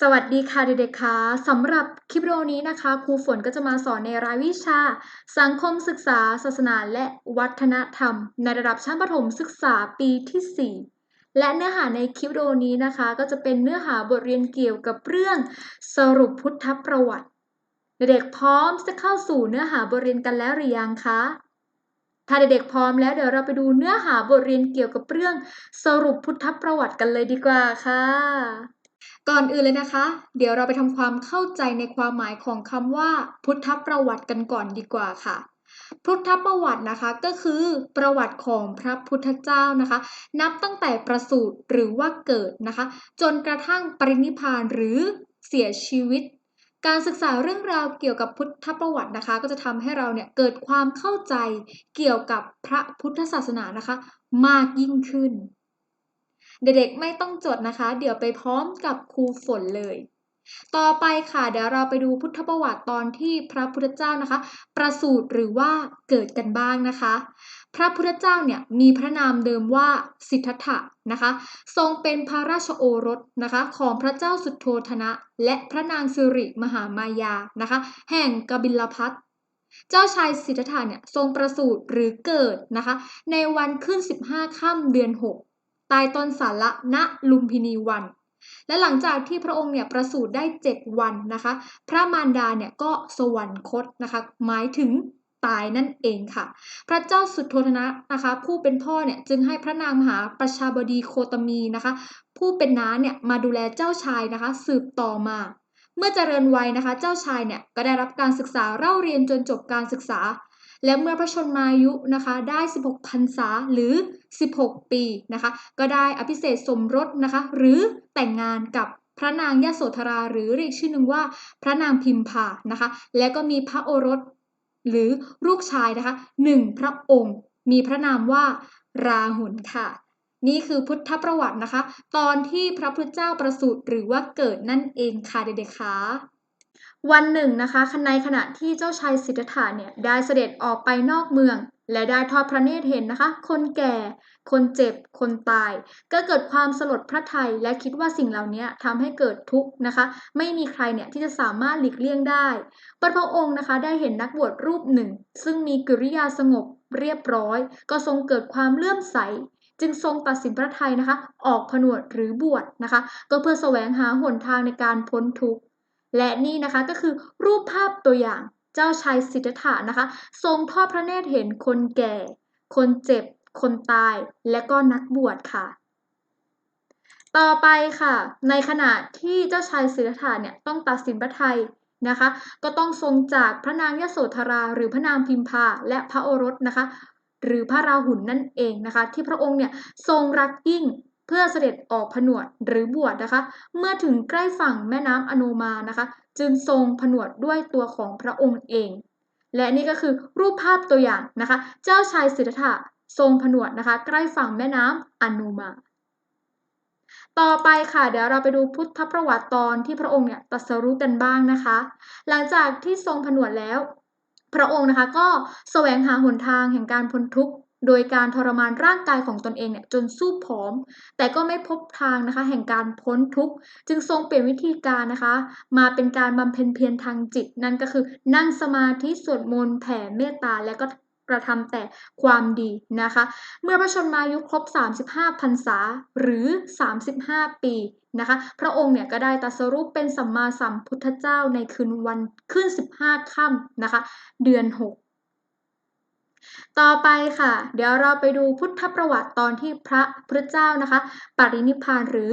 สวัสดีค่ะเด็กๆค่ะสำหรับคลิปวิดีโอนี้นะคะครูฝนก็จะมาสอนในรายวิชา สังคมศึกษา ศาสนาและวัฒนธรรม ในระดับชั้นประถมศึกษาปีที่ 4 และเนื้อหาในคลิปวิดีโอนี้นะคะ ก็จะเป็นเนื้อหาบทเรียนเกี่ยวกับเรื่องสรุปพุทธประวัติ เด็กๆพร้อมจะเข้าสู่เนื้อหาบทเรียนกันแล้วหรือยังคะถ้าเด็กๆพร้อมแล้วเดี๋ยวเราไปดูเนื้อหาบทเรียนเกี่ยวกับเรื่องสรุปพุทธประวัติกันเลยดีกว่าค่ะ ก่อนอื่นเลยนะคะ เดี๋ยวเราไปทำความเข้าใจในความหมายของคำว่า พุทธประวัติกันก่อนดีกว่าค่ะ พุทธประวัตินะคะก็คือประวัติของพระพุทธเจ้านะคะ นับตั้งแต่ประสูติหรือว่าเกิดนะคะ จนกระทั่งปรินิพานหรือเสียชีวิต การศึกษาเรื่องราวเกี่ยวกับพุทธประวัตินะคะ ก็จะทำให้เราเนี่ยเกิดความเข้าใจเกี่ยวกับพระพุทธศาสนานะคะ มากยิ่งขึ้น เด็กๆไม่ต้องจดนะคะ เดี๋ยวไปพร้อมกับครูฝนเลย ต่อไปค่ะ เดี๋ยวเราไปดูพุทธประวัติตอนที่พระพุทธเจ้านะคะ ประสูติหรือว่าเกิดกันบ้างนะคะ พระพุทธเจ้าเนี่ยมีพระนามเดิมว่าสิทธัตถะนะคะ ทรงเป็นพระราชโอรสนะคะของพระเจ้าสุโธธนะ และพระนางสิริมหามายานะคะ แห่งกบิลพัทเจ้าชายสิทธัตถะเนี่ยทรงประสูติหรือเกิดนะคะ ในวันขึ้น 15 ค่ำเดือน 6 ตายต้นสาระณลุมพินีวัน และหลังจากที่พระองค์เนี่ยประสูติได้ 7 วันนะคะ พระมารดาเนี่ยก็สวรรคตนะคะหมายถึงตายนั่นเองค่ะ พระเจ้าสุโธทนะนะคะ ผู้เป็นพ่อเนี่ยจึงให้พระนางมหาประชาบดีโคตมีนะคะ ผู้เป็นน้าเนี่ยมาดูแลเจ้าชายนะคะ สืบต่อมา เมื่อเจริญวัยนะคะ เจ้าชายเนี่ยก็ได้รับการศึกษาเล่าเรียนจนจบการศึกษา และเมื่อพระชนมายุนะคะได้ 16พรรษาหรือ 16 ปีนะคะก็ได้อภิเษกสมรสนะคะหรือแต่งงานกับพระนางยโสธราหรือเรียกชื่อหนึ่งว่าพระนางพิมพานะคะและก็มีพระโอรสหรือลูกชายนะคะหนึ่งพระองค์ มีพระนามว่าราหุลค่ะ นี่คือพุทธประวัตินะคะ ตอนที่พระพุทธเจ้าประสูติหรือว่าเกิดนั่นเองค่ะเด็กๆค่ะ วันหนึ่งนะคะในขณะที่เจ้าชายสิทธัตถะเนี่ยได้เสด็จออกไปนอกเมือง และได้ทอดพระเนตรเห็นนะคะ คนแก่ คนเจ็บ คนตาย ก็เกิดความสลดพระทัยและคิดว่าสิ่งเหล่านี้ทำให้เกิดทุกข์นะคะ ไม่มีใครเนี่ยที่จะสามารถหลีกเลี่ยงได้พระองค์นะคะได้เห็นนักบวชรูปหนึ่ง ซึ่งมีกิริยาสงบเรียบร้อย ก็ทรงเกิดความเลื่อมใสจึงทรงตัดสินพระทัยนะคะ ออกผนวดหรือบวชนะคะ ก็เพื่อแสวงหาหนทางในการพ้นทุกข์ และนี่นะคะก็คือรูปภาพตัวอย่างเจ้าชายสิทธัตถะนะคะ ทรงทอดพระเนตรเห็นคนแก่ คนเจ็บ คนตาย และก็นักบวชค่ะ ต่อไปค่ะ ในขณะที่เจ้าชายสิทธัตถะเนี่ยต้องตัดสินพระทัยนะคะ ก็ต้องทรงจากพระนางยโสธรา หรือพระนางพิมพาและพระโอรสนะคะ หรือพระราหุลนนั่นเองนะคะ ที่พระองค์เนี่ยทรงรักยิ่ง เพื่อเสด็จออกผนวดหรือบวชนะคะ เมื่อถึงใกล้ฝั่งแม่น้ำอโนมานะคะ จึงทรงผนวดด้วยตัวของพระองค์เอง และนี่ก็คือรูปภาพตัวอย่างนะคะ เจ้าชายสิทธัตถะทรงผนวดนะคะ ใกล้ฝั่งแม่น้ำอโนมาต่อไปค่ะ เดี๋ยวเราไปดูพุทธประวัติตอนที่พระองค์เนี่ยตรัสรู้กันบ้างนะคะ หลังจากที่ทรงผนวดแล้ว พระองค์นะคะก็แสวงหาหนทางแห่งการพ้นทุกข์ โดยการทรมานร่างกายของตนเองเนี่ยจนสู้ผอม แต่ก็ไม่พบทางนะคะ แห่งการพ้นทุกข์จึงทรงเปลี่ยนวิธีการนะคะ มาเป็นการบำเพ็ญเพียรทางจิต นั่นก็คือนั่งสมาธิสวดมนต์แผ่เมตตาและก็กระทำแต่ความดีนะคะ เมื่อพระชนมายุครบ 35พรรษาหรือ 35 ปีนะคะ พระองค์เนี่ยก็ได้ตรัสรู้เป็นสัมมาสัมพุทธเจ้าในคืนวันขึ้น 15 ค่ำนะคะ เดือน 6 ต่อไปค่ะ เดี๋ยวเราไปดูพุทธประวัติตอนที่พระพุทธเจ้านะคะ ปรินิพานหรือ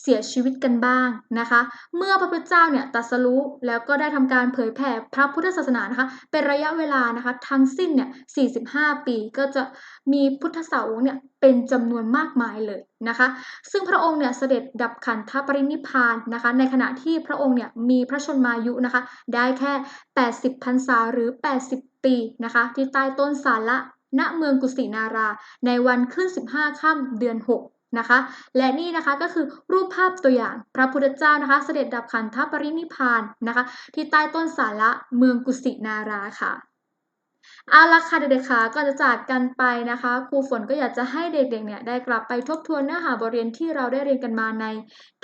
เสียชีวิตกันบ้างนะคะ เมื่อพระพุทธเจ้าเนี่ยตรัสรู้แล้วก็ได้ทำการเผยแผ่พระพุทธศาสนานะคะ เป็นระยะเวลานะคะทั้งสิ้นเนี่ย 45 ปีก็จะมีพุทธสาวกเนี่ยเป็นจำนวนมากมายเลยนะคะ ซึ่งพระองค์เนี่ยเสด็จดับขันธปรินิพานนะคะ ในขณะที่พระองค์เนี่ยมีพระชนมายุนะคะ ได้แค่ 80พรรษาหรือ 80 ปีนะคะ ที่ใต้ต้นสาระณเมืองกุสินารา ในวันขึ้น 15 ค่ำเดือน 6 นะคะ และนี่นะคะก็คือรูปภาพตัวอย่างพระพุทธเจ้านะคะ เสด็จดับขันธปรินิพานนะคะ ที่ใต้ต้นสาระเมืองกุสินาราค่ะเอาละค่ะเด็กๆค่ะก่อนจะจากกันไปนะคะ ครูฝนก็อยากจะให้เด็กๆเนี่ยได้กลับไปทบทวนเนื้อหาบทเรียนที่เราได้เรียนกันมาใน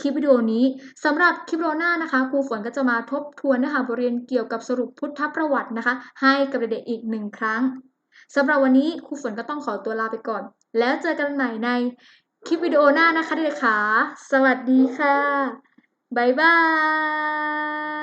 คลิปวิดีโอนี้สำหรับคลิปวิดีโอหน้านะคะครูฝนก็จะมาทบทวนเนื้อหาบทเรียนเกี่ยวกับสรุปพุทธประวัตินะคะ ให้กับเด็กๆอีกหนึ่งครั้งสำหรับวันนี้ครูฝนก็ต้องขอตัวลาไปก่อน แล้วเจอกันใหม่ใน คลิปวิดีโอหน้านะคะเด็กๆค่ะ สวัสดีค่ะ บ๊ายบาย